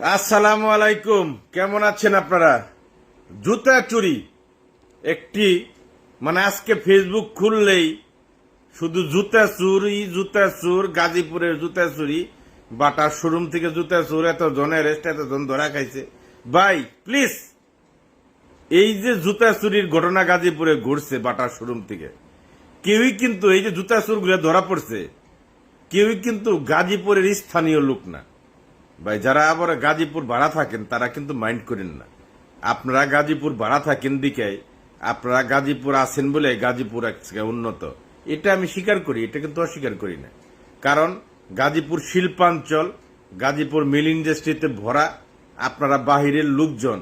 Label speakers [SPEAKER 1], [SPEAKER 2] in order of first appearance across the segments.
[SPEAKER 1] আসসালামু আলাইকুম। কেমন আছেন আপনারা? জুতা চুরি। একটি মানে আজকে ফেসবুক খুললেই শুধু জুতা চুরি, জুতা চুর, গাজীপুরের জুতা চুরি, বাটার শোরুম থেকে জুতা চুর, এত জন অ্যারেস্ট এত জন ধরা খাইছে। ভাই প্লিজ এই যে জুতা চুরির ঘটনা গাজীপুরে ঘটছে বাটার শোরুম থেকে, কেউই কিন্তু এই যে জুতা চুরগুলো ধরা পড়ছে, কেউই কিন্তু গাজীপুরের স্থানীয় লোক না। ভাই, যারা আবার গাজীপুর ভাড়া থাকেন, তারা কিন্তু মাইন্ড করেন না। আপনারা গাজীপুর ভাড়া থাকেন দিকে, আপনারা গাজীপুর আছেন বলে গাজীপুর উন্নত। এটা আমি স্বীকার করি, এটা কিন্তু অস্বীকার করি না। কারণ গাজীপুর শিল্পাঞ্চল, গাজীপুর মিল ইন্ডাস্ট্রিতে ভরা, আপনারা বাহিরের লোকজন,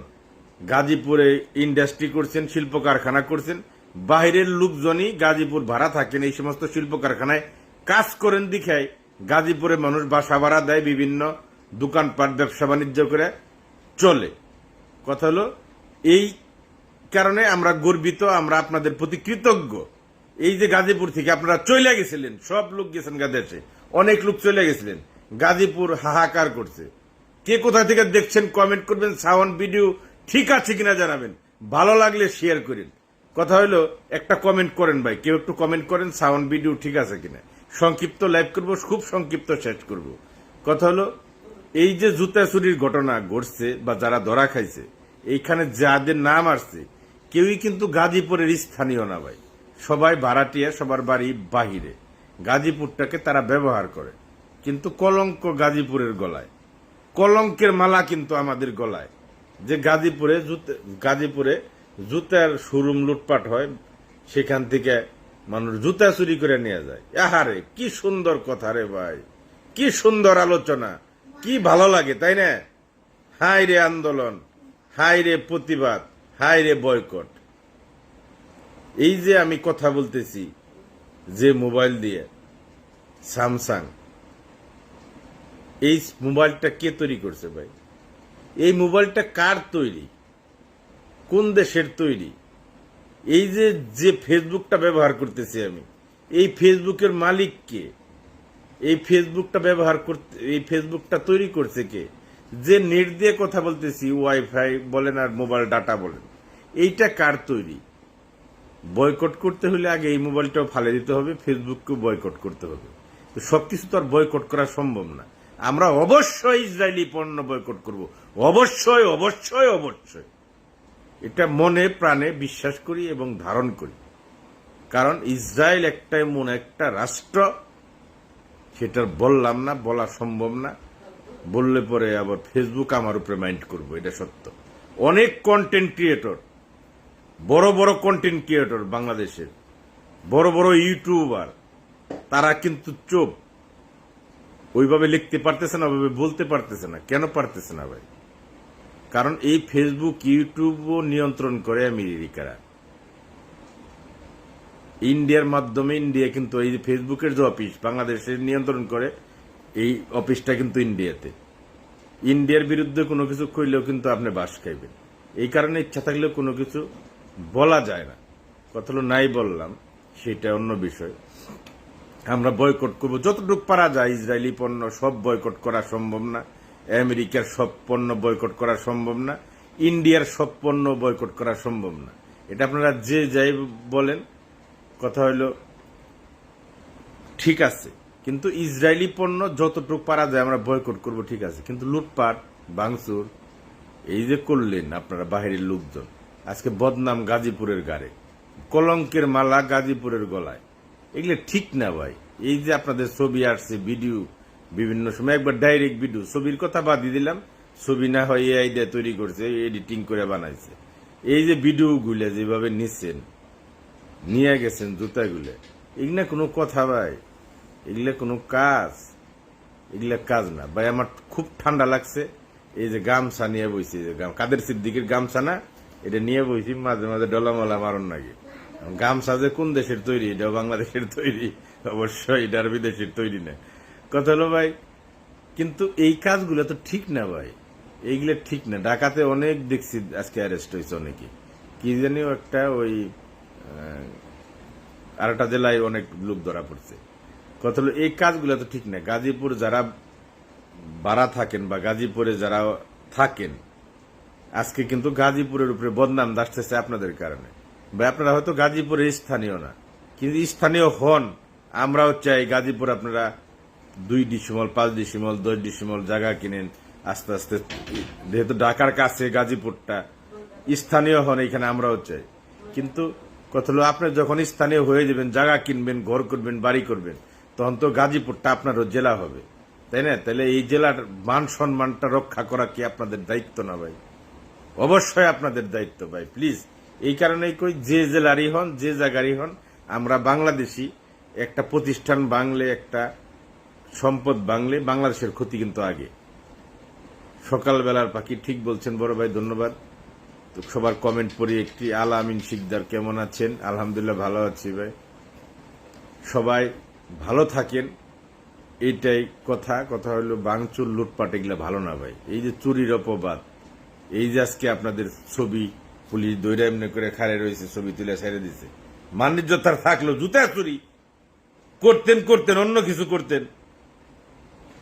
[SPEAKER 1] গাজীপুরে ইন্ডাস্ট্রি করছেন, শিল্প কারখানা করছেন, বাহিরের লোকজনই গাজীপুর ভাড়া থাকেন, এই সমস্ত শিল্প কারখানায় কাজ করেন দিখায় গাজীপুরে মানুষ বাসা ভাড়া দেয় বিভিন্ন দোকানপাট ব্যবসা বাণিজ্য করে চলে। কথা হলো, এই কারণে আমরা গর্বিত, আমরা আপনাদের প্রতি কৃতজ্ঞ। এই যে গাজীপুর থেকে আপনারা চলে গেছিলেন, সব লোক গেছেন গাদেশে। অনেক লোক চলে গেছিলেন। গাজীপুর হাহাকার করছে। কে কোথা থেকে দেখছেন কমেন্ট করবেন, সাউন্ড ভিডিও ঠিক আছে কিনা জানাবেন। ভালো লাগলে শেয়ার করেন। কথা হলো, একটা কমেন্ট করেন ভাই, কেউ একটু কমেন্ট করেন, সাউন্ড ভিডিও ঠিক আছে কিনা। সংক্ষিপ্ত লাইভ করব, খুব সংক্ষিপ্ত শেষ করব। কথা হলো এই যে জুতা চুরির ঘটনা ঘটছে বা যারা ধরা খাইছে, এইখানে যাদের নাম আসছে, কেউই কিন্তু গাজীপুরের স্থানীয় না ভাই। সবাই ভাড়াটিয়া, সবার বাড়ি বাহিরে। গাজীপুরটাকে তারা ব্যবহার করে। কিন্তু কলঙ্ক গাজীপুরের গলায়। কলঙ্কের মালা কিন্তু আমাদের গলায়। যে গাজীপুরে গাজীপুরে জুতার শোরুম লুটপাট হয়, সেখান থেকে মানুষ জুতা চুরি করে নিয়ে যায়। আহারে, কি সুন্দর কথা রে ভাই। কি সুন্দর আলোচনা। কি ভালো লাগে, তাই না? হাই রে আন্দোলন হাই রে প্রতিবাদ হাই রে বয়কট। এই যে আমি কথা বলতেছি, যে মোবাইল দিয়ে স্যামসাং এই মোবাইলটা কে তৈরি করছে ভাই? এই মোবাইলটা কার তৈরি? কোন দেশের তৈরি? এই যে যে ফেসবুকটা ব্যবহার করতেছি আমি, এই ফেসবুকের মালিক কে? এই ফেসবুকটা ব্যবহার করতে, এই ফেসবুকটা তৈরি করছে কে? যে নেট দিয়ে কথা বলতেছি, ওয়াইফাই বলেন আর মোবাইল ডাটা বলেন। এইটা কার তৈরি? বয়কট করতে হলে আগে এই মোবাইলটাও ফালে দিতে হবে, ফেসবুককেও বয়কট করতে হবে। তো সবকিছু তো আর বয়কট করা সম্ভব না। আমরা অবশ্যই ইসরায়েলি পণ্য বয়কট করব। অবশ্যই অবশ্যই অবশ্যই। এটা মনে, প্রাণে বিশ্বাস করি এবং ধারণ করি। কারণ ইসরায়েল একটা এমন একটা রাষ্ট্র। সেটা বললাম না, বলা সম্ভব না। বললে পরে আবার ফেসবুক আমার উপরে মাইন্ড করব, এটা সত্য। অনেক কন্টেন্ট ক্রিয়েটর বড় বড় কন্টেন্ট ক্রিয়েটর বাংলাদেশের বড় বড় ইউটিউবার তারা কিন্তু চোপ। ওইভাবে লিখতে পারতেছে না, ওইভাবে বলতে পারতেছে না। কেন পারতেছে না ভাই? কারণ এই ফেসবুক ইউটিউবও নিয়ন্ত্রণ করে আমেরিকারা ইন্ডিয়ার মাধ্যমে ইন্ডিয়া কিন্তু এই যে ফেসবুকের যে অফিস বাংলাদেশের নিয়ন্ত্রণ করে, এই অফিসটা কিন্তু ইন্ডিয়াতে। ইন্ডিয়ার বিরুদ্ধে কোনো কিছু কইলেও কিন্তু আপনি বাস খাইবেন। এই কারণে ইচ্ছা থাকলেও কোনো কিছু বলা যায় না। কথা নাই বললাম, সেটা অন্য বিষয়। আমরা বয়কট করব। যতটুকু পারা যায়, ইসরায়েলি পণ্য সব বয়কট করা সম্ভব না, আমেরিকার সব পণ্য বয়কট করা সম্ভব না, ইন্ডিয়ার সব পণ্য বয়কট করা সম্ভব না। এটা আপনারা যে যাই বলেন কথা হলো ঠিক আছে, কিন্তু ইসরায়েলি পণ্য যতটুকু পারা যায় আমরা বয়কট করব, ঠিক আছে, কিন্তু লুটপাট বাংসুর এই যে করলেন আপনারা বাহিরের লোকজন, আজকে বদনাম গাজীপুরের গাড়ে, কলঙ্কের মালা গাজীপুরের গলায়, এগুলো ঠিক না ভাই, এই যে আপনাদের ছবি আসছে, ভিডিও, বিভিন্ন সময়, একবার ডাইরেক্ট ভিডিও ছবির কথা বাদই দিলাম, ছবি না হয় এআই দিয়ে তৈরি করছে, এডিটিং করে বানাইছে, এই যে ভিডিও গুলো যেভাবে নিচ্ছেন নিয়ে গেছেন জুতাগুলো। এগুলা কোনো কথা ভাই। এগুলা কোনো কাজ। এগুলা কাজ না। ভাই, আমার খুব ঠান্ডা লাগছে। এই যে গামছা নিয়ে বইছি কাদের সিদ্দিকের গামছা না? এটা নিয়ে বইছি, মাঝে মাঝে ডলামালা মারণ নাকি। গামছা যে কোন দেশের তৈরি? এটা বাংলাদেশের তৈরি। অবশ্যই এটা আর বিদেশের তৈরি না। কথা হলো ভাই, কিন্তু এই কাজগুলো তো ঠিক না ভাই। এইগুলো ঠিক না। ঢাকাতে অনেক দেখছি আজকে অ্যারেস্ট হয়েছে অনেকে। কি জানিও একটা ওই আর একটা জেলায় অনেক লোক ধরা পড়ছে। কথা হলো, এই কাজগুলো তো ঠিক না। গাজীপুর যারা ভাড়া থাকেন বা গাজীপুরে যারা থাকেন, আজকে কিন্তু গাজীপুরের উপরে বদনাম আসতেছে আপনাদের কারণে। বা আপনারা হয়তো গাজীপুরে স্থানীয় না, কিন্তু স্থানীয় হন। আমরাও চাই গাজীপুর আপনারা দুই ডিসিমল, পাঁচ ডিসিমল, দশ ডিসিমল জায়গা কিনেন। আস্তে আস্তে, যেহেতু ঢাকার কাছে গাজীপুরটা স্থানীয় হন, এখানে আমরাও চাই। কিন্তু কথা হলো, আপনি যখন স্থানীয় হয়ে যাবেন, জায়গা কিনবেন, ঘর করবেন, বাড়ি করবেন, তখন তো গাজীপুরটা আপনারও জেলা হবে। তাই না? তাহলে এই জেলার মান সম্মানটা রক্ষা করা কি আপনাদের দায়িত্ব না ভাই? অবশ্যই আপনাদের দায়িত্ব ভাই প্লিজ এই কারণেই কই, যে জেলারই হন, যে জায়গারই হন, আমরা বাংলাদেশি, একটা প্রতিষ্ঠান বাংলে, একটা সম্পদ বাংলে, বাংলাদেশের ক্ষতি কিন্তু আগে। সকালবেলার পাখি ঠিক বলছেন, বড় ভাই, ধন্যবাদ। সবার কমেন্ট পড়ি একটি আল আমিন শিকদার কেমন আছেন? আলহামদুলিল্লাহ ভালো আছি ভাই। সবাই ভালো থাকেন, এইটাই কথা। কথা হলো বাংচুর লুটপাট এগুলো ভালো না ভাই। এই যে চুরির অপবাদ, এই যে আজকে আপনাদের ছবি পুলিশ দৈরা এমনি করে খাড়ে রয়েছে, ছবি তুলে ছেড়ে দিছে। মানিজ্য তার থাকল, জুতা চুরি। করতেন করতেন, অন্য কিছু করতেন।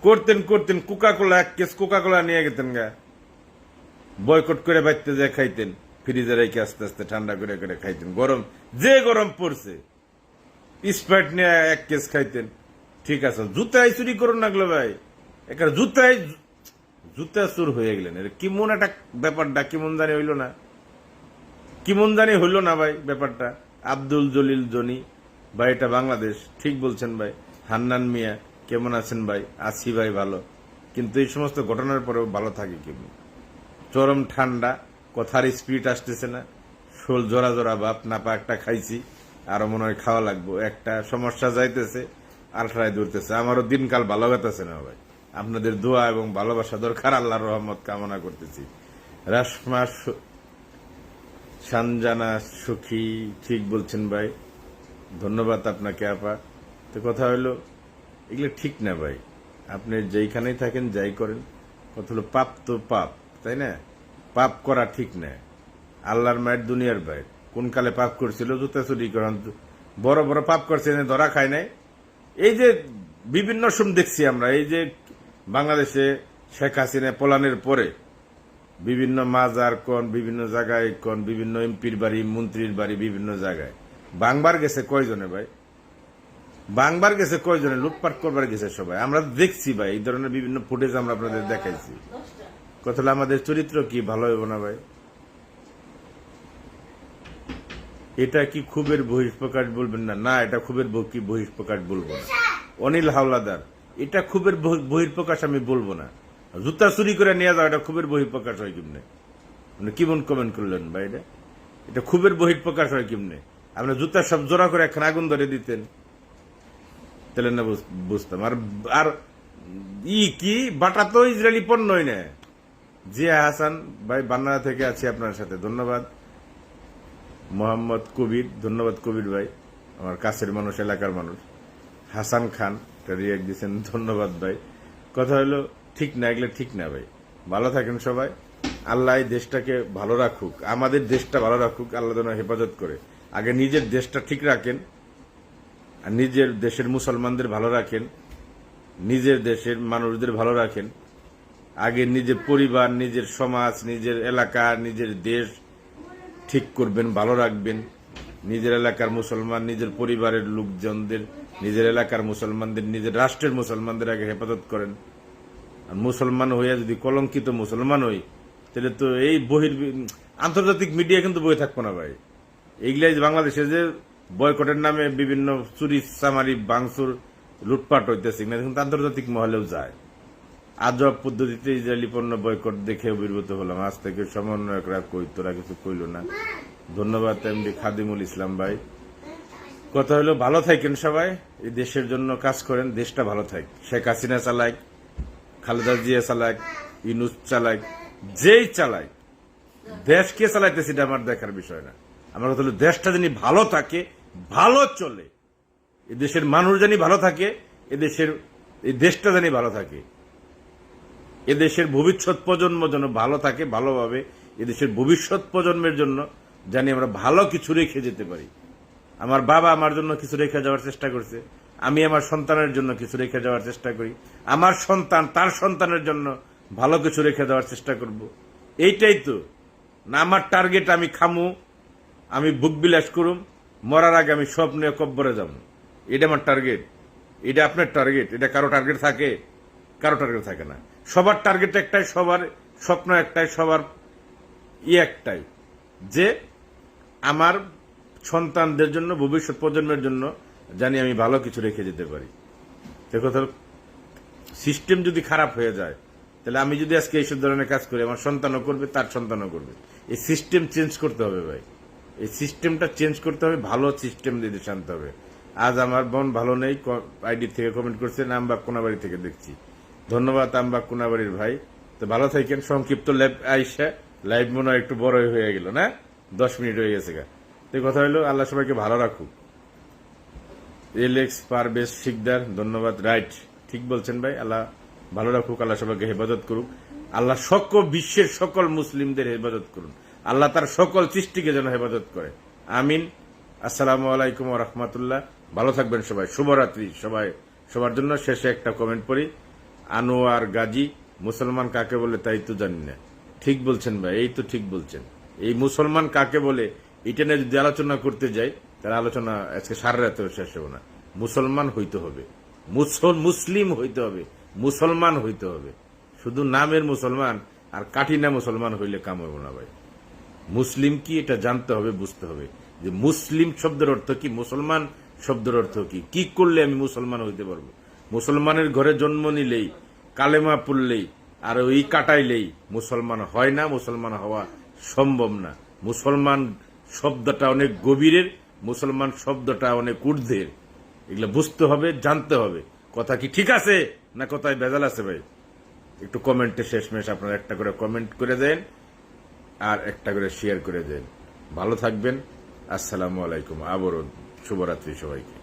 [SPEAKER 1] করতেন করতেন কোকা কোলা এক কেস কোকা কোলা নিয়ে গেতেন গা। বয়কট করে বাইতে যে খাইতেন, ফ্রিজে রেখে আস্তে আস্তে ঠান্ডা করে করে খাইতেন। গরম, যে গরম পড়ছে, স্প্রাইট নিয়ে এক কেস খাইতেন। ঠিক আছে, জুতাই চুরি করুন লাগল ভাই। একটা জুতাই, জুতা চুর হয়ে গেলেন। এর কেমন একটা ব্যাপারটা, কেমন জানি হইল না। কেমন জানি হইল না ভাই ব্যাপারটা। আব্দুল জলিল জনি, ভাই এটা বাংলাদেশ, ঠিক বলছেন ভাই। হান্নান মিয়া, কেমন আছেন ভাই? আছি ভাই ভালো। কিন্তু এই সমস্ত ঘটনার পরেও ভালো থাকে কেমন। চরম ঠান্ডা, কথার স্পিড আসতেছে না। শোল জোড়া জোড়া বাপ নাপা একটা খাইছি, আরও মনে হয় খাওয়া লাগবো। একটা সমস্যা যাইতেছে আলট্রায় দূরতেছে আমারও দিনকাল ভালো কাটাছে না ভাই। আপনাদের দোয়া এবং ভালোবাসা দরকার, আল্লাহর রহমত কামনা করতেছি। রাসমা সানজানা সুখী, ঠিক বলছেন ভাই। ধন্যবাদ আপনাকে, আপা। তো কথা হলো এগুলো ঠিক না ভাই। আপনি যেইখানেই থাকেন, যাই করেন। কথা হলো, পাপ তো পাপ। তাই না? পাপ করা ঠিক না। আল্লাহর মায়ের দুনিয়ার বাইর। কোন কালে পাপ করছিল? জুতা চুরি করেন। বড় বড় পাপ করছে ধরা খায় নাই। এই যে বিভিন্ন সময় দেখছি আমরা, এই যে বাংলাদেশে শেখ হাসিনা পলানের পরে বিভিন্ন মাজার কোন বিভিন্ন জায়গায় কোন বিভিন্ন এমপির বাড়ি, মন্ত্রীর বাড়ি, বিভিন্ন জায়গায়। বাংবার গেছে কয়জনে ভাই? বাংবার গেছে কয়জনে? লুটপাট করবার গেছে সবাই। আমরা দেখছি ভাই, এই ধরনের বিভিন্ন ফুটেজ আমরা আপনাদের দেখাইছি। কথা আমাদের চরিত্র কি? ভালো হবে না ভাই? এটা কি খুবের বহিষ্প্রকাশ বলবেন না? না, এটা খুবের কি বহিষ্প্রকাশ বলব না। অনিল হাওলাদার, এটা খুবের বহি- বহিঃপ্রকাশ আমি বলব না। জুতা চুরি করে নিয়ে যাও, এটা খুবের বহিঃপ্রকাশ হয় কেমনে? মানে কেমন কমেন্ট করলেন ভাই এটা এটা খুবের বহিঃপ্রকাশ হয় কেমনে? আপনার জুতা সব জোড়া করে এখন আগুন ধরে দিতেন। তাহলে না বুঝ- বুঝতাম। আর আর ই কি? বাটা তো ইসরায়েলি পণ্যই না। জিয়া হাসান ভাই বান্না থেকে আছি আপনার সাথে। ধন্যবাদ। মোহাম্মদ কবির, ধন্যবাদ কবির ভাই, আমার কাছের মানুষ, এলাকার মানুষ। হাসান খান রিয়াক্ট দিচ্ছেন ধন্যবাদ ভাই। কথা হলো, ঠিক না এগুলো ঠিক না ভাই। ভালো থাকেন সবাই। আল্লাহ এই দেশটাকে ভালো রাখুক। আমাদের দেশটা ভালো রাখুক, আল্লাহ যেন হেফাজত করে। আগে নিজের দেশটা ঠিক রাখেন, আর নিজের দেশের মুসলমানদের ভালো রাখেন, নিজের দেশের মানুষদের ভালো রাখেন। আগে নিজের পরিবার, নিজের সমাজ, নিজের এলাকা, নিজের দেশ ঠিক করবেন, ভালো রাখবেন। নিজের এলাকার মুসলমান, নিজের পরিবারের লোকজনদের, নিজের এলাকার মুসলমানদের, নিজের রাষ্ট্রের মুসলমানদের আগে হেফাজত করেন। আর মুসলমান হইয়া যদি কলঙ্কিত মুসলমান হই, তাহলে তো এই বহির আন্তর্জাতিক মিডিয়া কিন্তু বই থাকব না ভাই। এইগুলাই বাংলাদেশে যে বয়কটের নামে বিভিন্ন চুরি, চামারি বাংসুর লুটপাট হইতেছে কিন্তু আন্তর্জাতিক মহলেও যায়। আজব পদ্ধতিতে ইসরায়েলি পণ্য বয়কট দেখে অভিভূত হলাম। আজ থেকে সমন্বয়করা কই তোরা কিছু কইল না। ধন্যবাদ, এমডি খাদিমুল ইসলাম ভাই। কথা হলো ভালো থাকেন সবাই। এই দেশের জন্য কাজ করেন, দেশটা ভালো থাক। শেখ হাসিনা চালাক, খালেদা জিয়া চালাক ইনুস চালাক, যেই চালাক। দেশ কে চালাইতেছে এটা আমার দেখার বিষয় না। আমার কথা হলো, দেশটা জানি ভালো থাকে, ভালো চলে। এই দেশের মানুষ জানি ভালো থাকে এদেশের এই দেশটা জানি ভালো থাকে। এদেশের ভবিষ্যৎ প্রজন্ম যেন ভালো থাকে, ভালোভাবে এদেশের ভবিষ্যৎ প্রজন্মের জন্য জানি আমরা ভালো কিছু রেখে যেতে পারি। আমার বাবা আমার জন্য কিছু রেখে যাওয়ার চেষ্টা করছে। আমি আমার সন্তানের জন্য কিছু রেখে যাওয়ার চেষ্টা করি। আমার সন্তান তার সন্তানের জন্য ভালো কিছু রেখে দেওয়ার চেষ্টা করব। এইটাই তো। না, আমার টার্গেট আমি খামু, আমি বুক বিলাস করুম, মরার আগে আমি সব নিয়ে কব্বরে যাব। এটা আমার টার্গেট এটা আপনার টার্গেট এটা কারও টার্গেট থাকে? কারও টার্গেট থাকে না। সবার টার্গেট একটাই, সবার স্বপ্ন একটাই, সবার ই একটাই। যে আমার সন্তানদের জন্য, ভবিষ্যৎ প্রজন্মের জন্য জানি আমি ভালো কিছু রেখে যেতে পারি। সে কথা সিস্টেম যদি খারাপ হয়ে যায়, তাহলে আমি যদি আজকে এইসব ধরনের কাজ করি, আমার সন্তানও করবে, তার সন্তানও করবে। এই সিস্টেম চেঞ্জ করতে হবে ভাই। এই সিস্টেমটা চেঞ্জ করতে হবে, ভালো সিস্টেম দেশে আনতে হবে। আজ আমার বোন ভালো নেই আইডি থেকে কমেন্ট করছে নামবাগ কোনাবাড়ি থেকে দেখছি। ধন্যবাদ আমবাগ কুনাবাড়ির ভাই। তো ভালো থাকেন, সংক্ষিপ্ত লাইভ আইসা, লাইভ মনে হয় একটু বড় হয়ে গেল, না? দশ মিনিট হয়ে গেছে গা। তো কথা হলো আল্লাহ সবাইকে ভালো রাখুক। এলেক্স পারবেশ শিকদার, ধন্যবাদ। রাইট, ঠিক বলছেন ভাই, আল্লাহ ভালো রাখুক, আল্লাহ সবাইকে হেফাজত করুক। আল্লাহ সকল বিশ্বের সকল মুসলিমদের হেফাজত করুন। আল্লাহ তার সকল সৃষ্টিকে যেন হেফাজত করে। আমিন। আসসালামু আলাইকুম রহমতুল্লাহ। ভালো থাকবেন সবাই। শুভরাত্রি সবাই। সবার জন্য শেষে একটা কমেন্ট পড়ি। আনোয়ার গাজী, মুসলমান কাকে বলে তাই তো জানি না। ঠিক বলছেন ভাই, এই তো ঠিক বলছেন। এই মুসলমান কাকে বলে, এটা নিয়ে যদি আলোচনা করতে যাই, তাহলে আলোচনা আজকে সারা রাতেও শেষ হবে না। মুসলমান হইতে হবে। মুসল, মুসলিম হইতে হবে। মুসলমান হইতে হবে। শুধু নামের মুসলমান আর কাঠিনা মুসলমান হইলে কাম হবে না ভাই। মুসলিম কি এটা জানতে হবে, বুঝতে হবে। যে মুসলিম শব্দের অর্থ কি, মুসলমান শব্দের অর্থ কি? কি করলে আমি মুসলমান হইতে পারব? মুসলমানের ঘরে জন্ম নিলেই, কালেমা পড়লেই, আর ওই কাটাইলেই মুসলমান হয় না, মুসলমান হওয়া সম্ভব না। মুসলমান শব্দটা অনেক গভীরের, মুসলমান শব্দটা অনেক ঊর্ধ্বের। এগুলো বুঝতে হবে, জানতে হবে। কথা কি ঠিক আছে না কথায় ভেজাল আছে ভাই? একটু কমেন্টে শেষমেশ আপনারা একটা করে কমেন্ট করে দেন আর একটা করে শেয়ার করে দেন। ভালো থাকবেন। আসসালামু আলাইকুম। আবরণ। শুভরাত্রি সবাইকে।